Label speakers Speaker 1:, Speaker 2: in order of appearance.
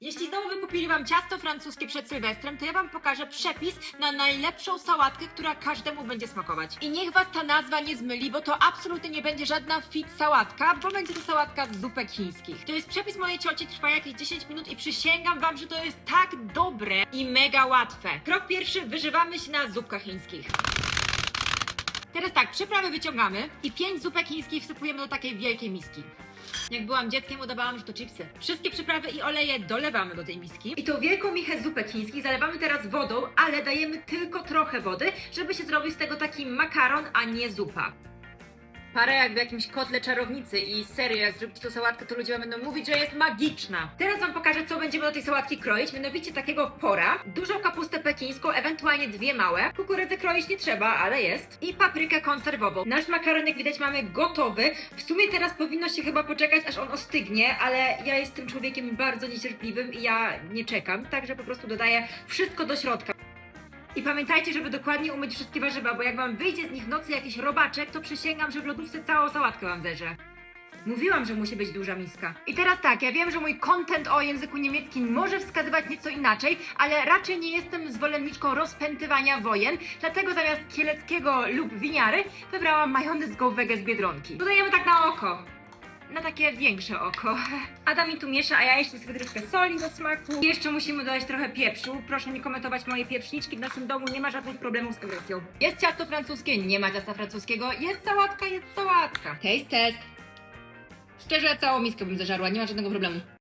Speaker 1: Jeśli znowu wykupili Wam ciasto francuskie przed Sylwestrem, to ja Wam pokażę przepis na najlepszą sałatkę, która każdemu będzie smakować. I niech Was ta nazwa nie zmyli, bo to absolutnie nie będzie żadna fit sałatka, bo będzie to sałatka z zupek chińskich. To jest przepis mojej cioci, trwa jakieś 10 minut i przysięgam Wam, że to jest tak dobre i mega łatwe. Krok pierwszy, wyżywamy się na zupkach chińskich. Teraz tak, przyprawy wyciągamy i 5 zupek chińskich wsypujemy do takiej wielkiej miski. Jak byłam dzieckiem, udawałam, że to chipsy. Wszystkie przyprawy i oleje dolewamy do tej miski. I tą wielką michę zupek chińskich zalewamy teraz wodą, ale dajemy tylko trochę wody, żeby się zrobił z tego taki makaron, a nie zupa. Parę jak w jakimś kotle czarownicy i serio, jak zrobić tą sałatkę, to ludzie będą mówić, że jest magiczna. Teraz wam pokażę, co będziemy do tej sałatki kroić, mianowicie takiego pora, dużą kapustę pekińską, ewentualnie dwie małe, kukurydzę kroić nie trzeba, ale jest, i paprykę konserwową. Nasz makaron, jak widać, mamy gotowy. W sumie teraz powinno się chyba poczekać, aż on ostygnie, ale ja jestem człowiekiem bardzo niecierpliwym i ja nie czekam, także po prostu dodaję wszystko do środka. I pamiętajcie, żeby dokładnie umyć wszystkie warzywa, bo jak wam wyjdzie z nich w nocy jakiś robaczek, to przysięgam, że w lodówce całą sałatkę wam zerze. Mówiłam, że musi być duża miska. I teraz tak, ja wiem, że mój content o języku niemieckim może wskazywać nieco inaczej, ale raczej nie jestem zwolenniczką rozpętywania wojen, dlatego zamiast kieleckiego lub winiary wybrałam majonez Go z Biedronki. Dodajemy tak na oko. Na takie większe oko. Adam mi tu miesza, a ja jeszcze sobie troszkę soli do smaku. I jeszcze musimy dodać trochę pieprzu. Proszę nie komentować moje pieprzniczki. W naszym domu nie ma żadnych problemów z agresją. Jest ciasto francuskie, nie ma ciasta francuskiego. Jest sałatka, jest sałatka. Taste test. Szczerze, całą miskę bym zażarła, nie ma żadnego problemu.